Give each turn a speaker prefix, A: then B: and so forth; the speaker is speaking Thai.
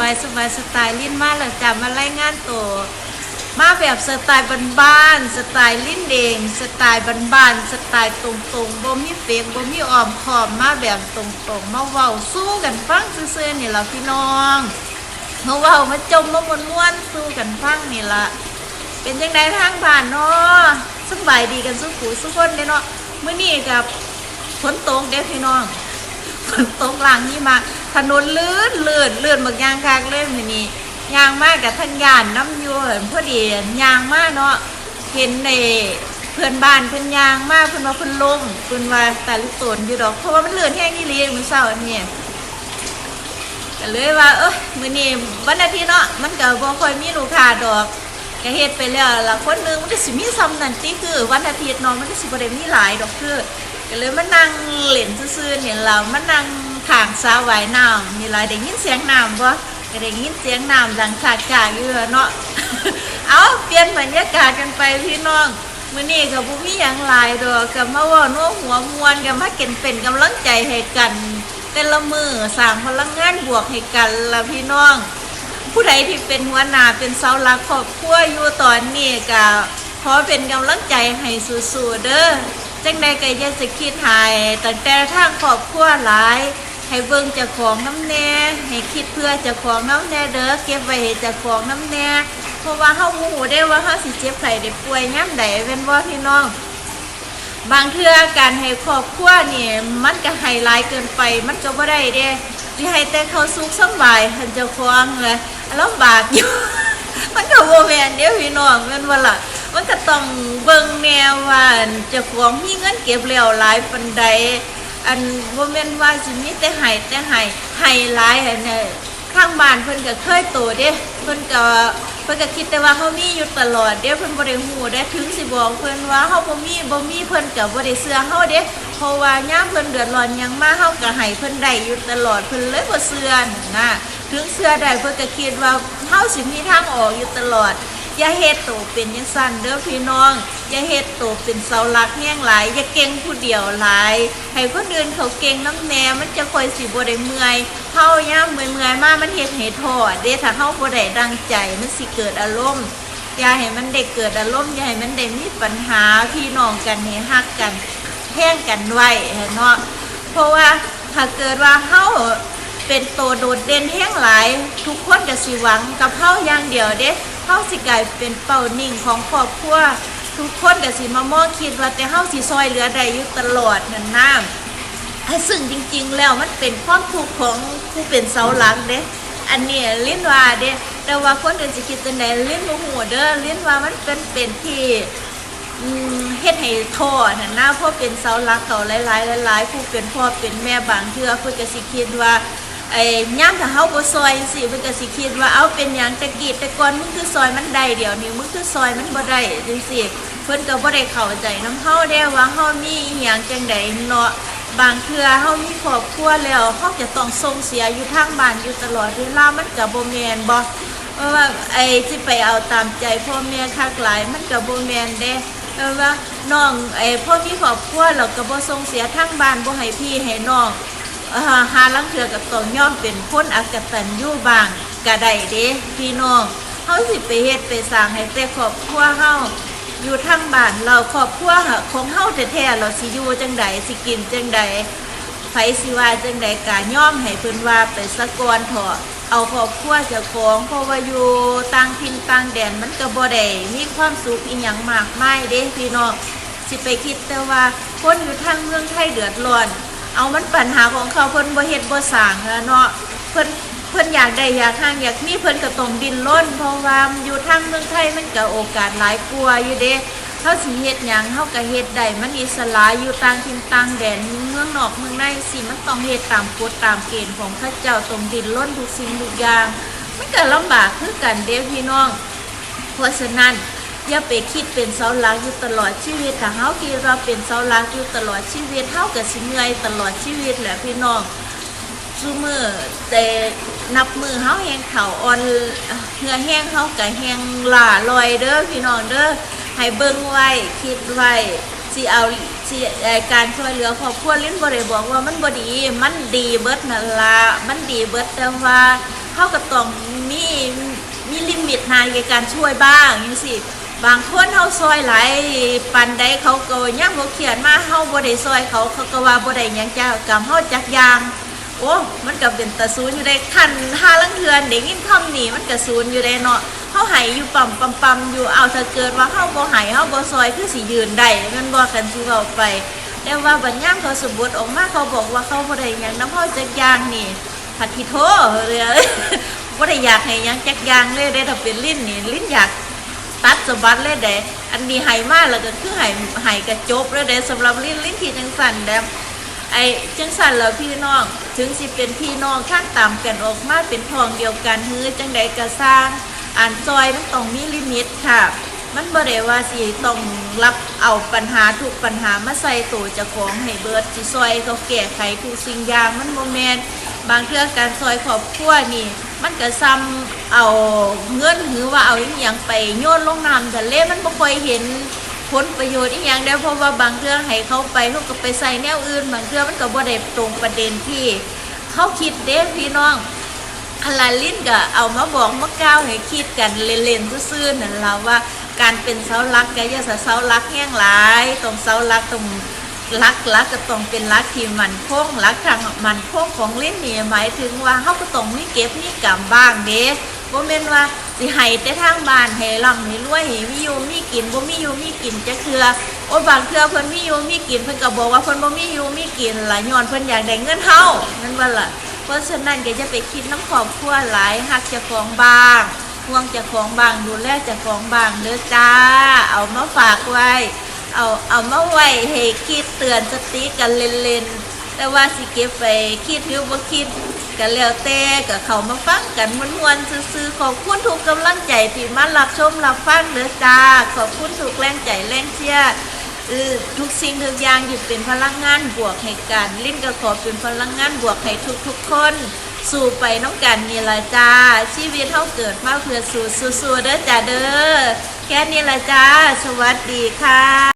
A: บายสบายสไตล์ลิ้นมาแล้วจ้ะมารายงานตัวมาแบบสไตล์บ้านๆสไตล์ลิ้นเดงสไตล์บ้านๆสไตล์ตรงๆบ่มีเฟกบ่มีอ้อมขอมมาแบบตรงๆมาเว้าสู้กันฟังซื่อๆนี่ล่ะพี่น้องมาเว้ามาจมมาม่วนๆสู้กันฟังนี่ล่ะเป็นยังไงทางบ้านเนาะสบายดีกันสุขุสุกคนเด้เนาะมื้อนี้กับฝนตกเด้พี่น้อง ฝนตกหลังนี่มาถนนลื่นลื่นลื่นบางยางคางเล่นมื้อนี้ยางมากกับทั้งยานน้ำยูเห็นพอดียางมากเนาะเห็นในเพื่อนบ้านเพื่อนยางมากเพื่อนว่าเพื่อนลมเพื่อนว่าแต่ลูกตนอยู่ดอกเพราะว่ามันเลื่อนแห้งนี่เลยมื้อเช้าอันนี้ก็เลยว่า เออมือนี้วันอาทิตย์เนาะมันก็บ่ค่อยมีลูกค้าดอกก็เฮ็ดไปแล้วละคนนึงมันก็สิมีซ้ำนั่นติคือวันอาทิตย์เนาะมันก็สิบ่ได้มีหลายดอกคือ ก็เลยมานั่งเล่นซื่อๆเนี่ยเรามานั่งขางสระว่ายน้ำนี่ล่ะได้ยินเสียงน้ำบ่ก็ได้ยินเสียงน้ำดังขากๆอยู่เนาะเอาเปลี่ยนบรรยากาศกันไปพี่น้องมื้อนี้ก็บ่มีหยังหลายดอกก็มาว้านัวหัวมวนก็มาเก็นเป็นกำลังใจให้กัน แต่ละมือสางพลังงานบวกให้กันละพี่น้อง ผู้ใดที่เป็นหัวหน้าเป็นเสาหลักครอบครัวอยู่ตอนนี้ก็ขอเป็นกำลังใจให้สู้ๆเด้อ จังใดก็อย่าจะคิดหายตั้งแต่ทางครอบครัวหลาย ให้เบิ่งเจ้าของน้ำแน่ให้คิดเพื่อเจ้าของน้ำแน่เด้อเก็บไว้ให้เจ้าของน้ำแน่เพราะว่าเฮาบ่ฮู้ได้ว่าเฮาสิเจ็บไข้ได้ป่วยยามใดแม่นบ่พี่น้องบางเทื่อการให้ครอบครัวนี่มันก็ให้หลายเกินไปมันก็บ่ได้เด้ที่ให้แต่เขาสุขสบายหันเจ้าของเลยลำบากอยู่มันก็บ่แม่นเด้พี่น้องแม่นว่าล่ะ มันก็ต้องเบิ่งแนวว่าจ้าของมีเงินเก็บแล้วหลายปานใดอันบ่แม่นว่าสิมีแต่ให้แต่ให้ให้หลายอันเนี่ยข้างบ้านเพิ่นก็เคยโตเด้เพิ่นก็เพิ่นก็คิดแต่ว่าเฮามีอยู่ตลอดเด้เพิ่นบ่ได้ฮู้เด้ถึงสิบอกเพิ่นว่าเฮาบ่มีบ่มีเพิ่นก็บ่ได้เชื่อเฮาเด้เพราะว่ายามเพิ่นเดือดร้อนหยังมาเฮาก็ให้เพิ่นได้อยู่ตลอดเพิ่นเลยบ่เชื่อนะถึงเชื่อได้เพิ่นก็คิดว่าเฮาสิมีทางออกอยู่ตลอด อย่าเฮ็ดโตเป็นจังซั่นเด้อพี่น้อง อย่าเฮ็ดโตเป็นเสาหลักแห้งหลาย อย่าเก่งผู้เดียวหลาย ให้คนอื่นเขาเก่งน้ำแน่มันจะคอยสิบ่ได้เมื่อยเฮาย่ามเมื่อยๆมามันเฮ็ดให้ท้อเด้ถ้าเฮาบ่ได้ดังใจมันสิเกิดอารมณ์อย่าให้มันได้เกิดอารมณ์อย่าให้มันได้มีปัญหาพี่น้องกันให้ฮักกันแห้งกันไว้เนาะเพราะว่าถ้าเกิดว่าเฮาเป็นโตโดดเด่นแห้งหลาย ทุกคนก็สิหวังกับเฮาอย่างเดียวเด้ เฮาสิกลายเป็นเป้านิ่งของครอบครัวทุกคนก็สิมามองคิดว่าแต่เฮาสิซอยเหลือได้อยู่ตลอดนั่นน้ำซึ่งจริงๆแล้วมันเป็นความทุกข์ของผู้เป็นเสาหลักเด้อันนี้ลิ้นว่าเด้แต่ว่าคนอื่นสิคิดจังไดลิ้นบ่ฮู้เด้อลิ้นว่ามันเป็นเป็นที่อืมเฮ็ดให้ท้อนั่นนะเพราะเป็นเสาหลักเขาหลายๆหลายๆผู้เป็นพ่อเป็นแม่บางเทื่อเพิ่นก็สิคิดว่า ไอ้ย่ามถ้าเฮาบ่ซอยจังซี่เพิ่นก็สิคิดว่าเอาเป็นหยังแตะกี้แต่ก่อนมึงคือซอยมันได้เดี๋ยวนี้มึงคือซอยมันบ่ได้จังซี่เพิ่นก็บ่ได้เข้าใจนำเฮาเด้ว่าเฮามีอีหยังจังใดเนาะบางเทื่อเฮามีครอบครัวแล้วเฮาจะต้องส่งเสียอยู่ทางบ้านอยู่ตลอดเวลามันก็บ่แม่นบ่เพราะว่าไอ้ที่ไปเอาตามใจพ่อแม่คักหลายมันกับโบแมนเด้เพราะว่าน้องไอ้พ่อมีครอบครัวเราก็บ่ส่งเสียทั้งบ้านบ่ให้พี่ให้น้อง หาลังเถือกับตองย่อมเป็นคนอักตันยู่บางก็ได้เด้พี่น้องเฮาสิไปเฮ็ดไปสร้างให้แต่ครอบครัวเฮาอยู่ทั้งบ้านเราครอบครัวของเฮาแท้ๆเราสิอยู่จังใดสิกินจังใดไผสิว่าจังใดกะย่อมให้เพิ่นว่าไปสะกอนเถอะเอาครอบครัวเจ้าของเพราะว่าอยู่ต่างถิ่นต่างแดนมันก็บ่ได้มีความสุขอีหยังมากมายเด้พี่น้องสิไปคิดแต่ว่าคนอยู่ทางเมืองไทยเดือดร้อน เอามันปัญหาของเขาเพิ่นบ่เฮ็ดบ่สร้างแล้วเนาะเพิ่นเพิ่นอยากได้อยากห่างอยากมีเพิ่นก็ต้องดิ้นรนเพราะว่าอยู่ทางเมืองไทยมันก็โอกาสหลายกว่าอยู่เด้เฮาสิเฮ็ดหยังเฮาก็เฮ็ดได้มันอิสระอยู่ต่างถิ่นต่างแดนเมืองนอกเมืองในสิมันต้องเฮ็ดตามกฎตามเกณฑ์ของพระเจ้าตรงดินล้นทุกสิ่งทุกอย่างมันก็ลำบากคือกันเด้พี่น้อง เพราะฉะนั้น อย่าไปคิดเป็นเสาหลักอยู่ตลอดชีวิตถ้าเฮาคิดว่าเป็นเสาหลักอยู่ตลอดชีวิตเฮาก็สิเหนื่อยตลอดชีวิตแหละพี่น้องซุมือแต่นับมือเฮาแหงเข่าอ่อนเหงื่อแห้งเฮาก็แห้งล่าลอยเด้อพี่น้องเด้อให้เบิ่งไว้คิดไว้สิเอาสิการช่วยเหลือครอบครัวลิ้นบ่ได้บอกว่ามันบ่ดี มันดีเบิดนั่นล่ะมันดีเบิดแต่ว่าเฮาก็ต้องมีมีลิมิตในการช่วยบ้างจังซี่ บางคนเฮาซอยหลายปานใดเขาก็ยังบ่เขียนมาเฮาบ่ได้ซอยเขาเขาก็ว่าบ่ได้หยังจ้ากรรมเฮาจักอย่างโอ้มันก็เป็นตะซูนอยู่ได้คันหาลังเทือนเด็กยินคำนี้มันก็ซูนอยู่ได้เนาะเฮาหายอยู่ปั๊มปั๊มปั๊มอยู่เอาถ้าเกิดว่าเฮาบ่หายเฮาบ่ซอยคือสิยืนได้มันบ่กันสิเว้าไปแต่ว่าบัดยามเขาสมบูรณ์ออกมาเขาบอกว่าเขาบ่ได้หยังนำเฮาจักอย่างนี่ผัดทิโทเรือบ่ได้อยากให้หยังจักอย่างเลยได้ถ้าเป็นลิ้นนี่ลิ้นอยาก ตัดสบัดเลยเด้อันนี้ไหมากแล้วก็คือไหไหกระจบเลยเด้สำหรับลิ้นลิ้นที่จังสันแดมไอ้จังสันแล้วพี่น้องถึงสิเป็นพี่น้องข้างตามกันออกมาเป็นทองเดียวกันฮือจังใดก็สร้างอ่านซอยมันต้องมีลิมิตค่ะ มันบ่ได้ว่าสิต้องรับเอาปัญหาทุกปัญหามาใส่ตัวเจ้าของให้เบิดสิซอยเขาแก้ไขทุกสิ่งอย่างมันบ่แม่นบางเทื่อการซอยครอบครัวนี่ มันก็ซ้ำเอาเงินหรือว่าเอาอีหยังไปโยนลงน้ำทะเลมันบ่ค่อยเห็นผลประโยชน์อีหยังได้เพราะว่าบางเทื่องให้เขาไปเขาก็ไปใส่แนวอื่น บางเทื่องมันก็บ่ได้ตรงประเด็นที่เขาคิดเด้พี่น้องคลาลิ้นก็เอามาบอกมาก้าวให้คิดกันเล่นๆซื่อๆนั่นล่ะว่าการเป็นเสาหลักก็อย่าสะเสาหลักแห้งหลายตรงเสาหลักตรง หลักหลักก็ต้องเป็นหลักที่มันคงหลักทางมันคงของเลิ้นนี่หมายถึงว่าเฮาก็ต้องมีเก็บมีกำบ้างเด้บ่แม่นว่าสิให้แต่ทางบ้านให้ร่ำให้รวยให้มีอยู่มีกินบ่มีอยู่มีกินจักเทื่อโอ้บางเทื่อเพิ่นมีอยู่มีกินเพิ่นก็บอกว่าเพิ่นบ่มีอยู่มีกินล่ะย้อนเพิ่นอยากได้เงินเฮานั่นว่าล่ะเพราะฉะนั้นก็จะไปคิดน้ำขอบครัวหลายหักจะของบางห่วงจะของบางดูแลจะของบางเด้อจ้า เอามาฝากไว้ เอาเอามาไว้ให้คิดเตือนสติกันเล่นๆแต่ว่าสิเก็บไปคิดหรือบ่คิดกันแล้วแต่ก็เขามาฟังกันมวนๆซื่อๆขอบคุณทุกกำลังใจที่มารับชมรับฟังเด้อจ้าขอบคุณทุกแรงใจแรงเชียร์ทุกสิ่งทุกอย่างอยู่เป็นพลังงานบวกให้กันลิ้นก็ขอเป็นพลังงานบวกให้ทุกๆคนสู่ไปน้องกันนี่ละจ้าชีวิตเท่าเกิดมาเพื่อสู่สู้ๆเด้อจ้าเด้อแค่นี้ละจ้า สวัสดีค่ะ